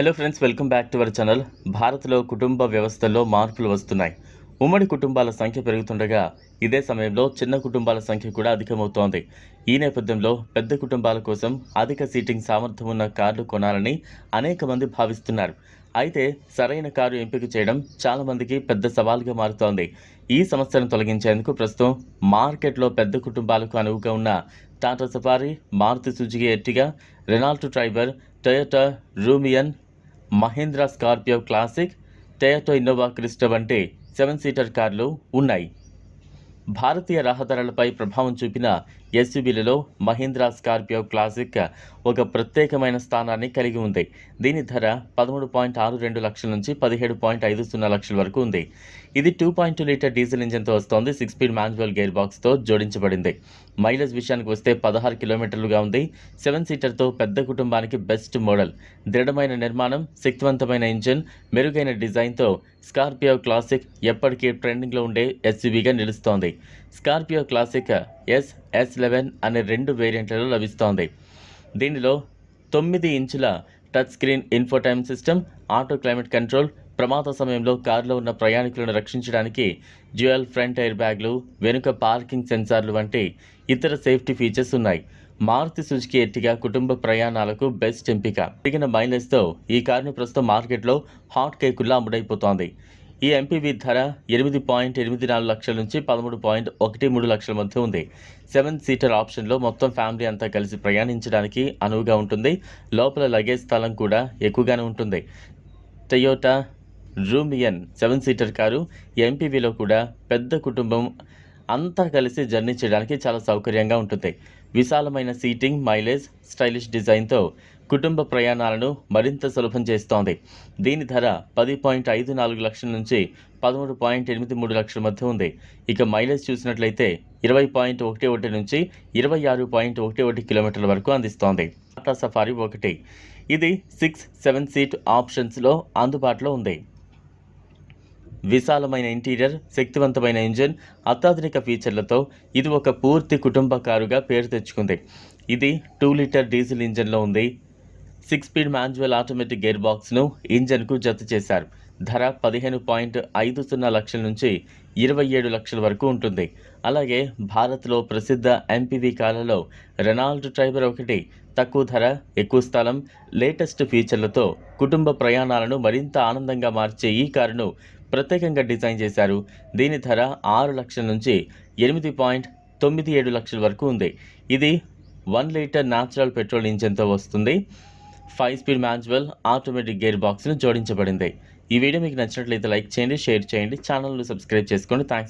Hello friends welcome back to our channel భారత్లో కుటుంబ వ్యవస్థల్లో మార్పులు వస్తున్నాయి. ఉమ్మడి కుటుంబాల సంఖ్య పెరుగుతుండగా ఇదే సమయంలో చిన్న కుటుంబాల సంఖ్య కూడా అధికమవుతోంది. ఈ నేపథ్యంలో పెద్ద కుటుంబాల కోసం అధిక సీటింగ్ సామర్థ్యం ఉన్న కార్లు కొనాలని అనేక మంది భావిస్తున్నారు. అయితే సరైన కారు ఎంపిక చేయడం చాలామందికి పెద్ద సవాల్గా మారుతోంది. ఈ సమస్యను తొలగించేందుకు ప్రస్తుతం మార్కెట్లో పెద్ద కుటుంబాలకు అనువుగా ఉన్న Tata Safari Maruti Suzuki Ertiga Renault Triber Toyota Rumion Mahindra Scorpio Classic Toyota Innova Crysta వంటి సెవెన్ సీటర్ కార్లు ఉన్నాయి. భారతీయ రహదారులపై ప్రభావం చూపిన ఎస్యూబీలలో మహీంద్రా స్కార్పియో క్లాసిక్ ఒక ప్రత్యేకమైన స్థానాన్ని కలిగి ఉంది. దీని ధర పదమూడు పాయింట్ ఆరు రెండు లక్షల నుంచి పదిహేడు పాయింట్ ఐదు సున్నా లక్షల వరకు ఉంది. ఇది two point two litre diesel ఇంజిన్తో వస్తోంది. సిక్స్ స్పీడ్ మాన్యువల్ గేర్ బాక్స్తో జోడించబడింది. మైలేజ్ విషయానికి వస్తే పదహారు కిలోమీటర్లుగా ఉంది. సెవెన్ సీటర్తో పెద్ద కుటుంబానికి బెస్ట్ మోడల్. దృఢమైన నిర్మాణం శక్తివంతమైన ఇంజిన్ మెరుగైన డిజైన్తో స్కార్పియో క్లాసిక్ ఎప్పటికీ ట్రెండింగ్లో ఉండే ఎస్యూవీగా నిలుస్తోంది. Scorpio Classic S S eleven అనే రెండు వేరియంట్లలో లభిస్తోంది. దీనిలో తొమ్మిది ఇంచుల touch screen infotainment system auto climate control ప్రమాద సమయంలో కారులో ఉన్న ప్రయాణికులను రక్షించడానికి జ్యువెల్ ఫ్రంట్ ఎయిర్ బ్యాగ్లు వెనుక పార్కింగ్ సెన్సార్లు వంటి ఇతర సేఫ్టీ ఫీచర్స్ ఉన్నాయి. మారుతి సుజుకి ఎట్టిగా కుటుంబ ప్రయాణాలకు బెస్ట్ ఎంపిక. పెరిగిన మైలేజ్తో ఈ కారును ప్రస్తుతం మార్కెట్లో హాట్ కేకుల్లా అమ్ముడైపోతోంది. ఈ ఎంపీవీ ధర ఎనిమిది పాయింట్ ఎనిమిది నాలుగు లక్షల నుంచి పదమూడు పాయింట్ ఒకటి మూడు లక్షల మధ్య ఉంది. సెవెన్ సీటర్ ఆప్షన్లో మొత్తం ఫ్యామిలీ అంతా కలిసి ప్రయాణించడానికి అనువుగా ఉంటుంది. లోపల లగేజ్ స్థలం కూడా ఎక్కువగానే ఉంటుంది. Toyota Rumion seven seater car ఎంపీవీలో కూడా పెద్ద కుటుంబం అంతా కలిసి జర్నీ చేయడానికి చాలా సౌకర్యంగా ఉంటుంది. విశాలమైన సీటింగ్ మైలేజ్ స్టైలిష్ డిజైన్తో కుటుంబ ప్రయాణాలను మరింత సులభం చేస్తోంది. దీని ధర పది పాయింట్ ఐదు నాలుగు లక్షల నుంచి పదమూడు పాయింట్ ఎనిమిది మూడు లక్షల మధ్య ఉంది. ఇక మైలేజ్ చూసినట్లయితే ఇరవై పాయింట్ ఒకటి ఒకటి నుంచి ఇరవై ఆరు పాయింట్ ఒకటి ఒకటి కిలోమీటర్ల వరకు అందిస్తోంది. టాటా సఫారీ ఒకటి. ఇది సిక్స్ సెవెన్ సీట్ ఆప్షన్స్లో అందుబాటులో ఉంది. విశాలమైన ఇంటీరియర్ శక్తివంతమైన ఇంజిన్ అత్యాధునిక ఫీచర్లతో ఇది ఒక పూర్తి కుటుంబ కారుగా పేరు తెచ్చుకుంది. ఇది టూ లీటర్ డీజిల్ ఇంజిన్లో ఉంది. Six speed manual automatic gear బాక్స్ను ఇంజన్కు జత చేశారు. ధర పదిహేను పాయింట్ ఐదు సున్నా లక్షల నుంచి ఇరవై ఏడు లక్షల వరకు ఉంటుంది. అలాగే భారత్లో ప్రసిద్ధ ఎంపీవీ కార్లలో రెనాల్డ్ ట్రైబర్ ఒకటి తక్కువ ధర ఎక్కువ స్థలం లేటెస్ట్ ఫీచర్లతో కుటుంబ ప్రయాణాలను మరింత ఆనందంగా మార్చే ఈ కారును ప్రత్యేకంగా డిజైన్ చేశారు. దీని ధర ఆరు లక్షల నుంచి ఎనిమిది పాయింట్ తొమ్మిది ఏడు లక్షల వరకు ఉంది. ఇది వన్ లీటర్ న్యాచురల్ పెట్రోల్ ఇంజన్తో వస్తుంది. Five speed manual automatic gear బాక్స్ను జోడించబడింది. ఈ వీడియో మీకు నచ్చినట్లయితే లైక్ చేయండి షేర్ చేయండి ఛానల్ను సబ్స్క్రైబ్ చేసుకోండి. థ్యాంక్స్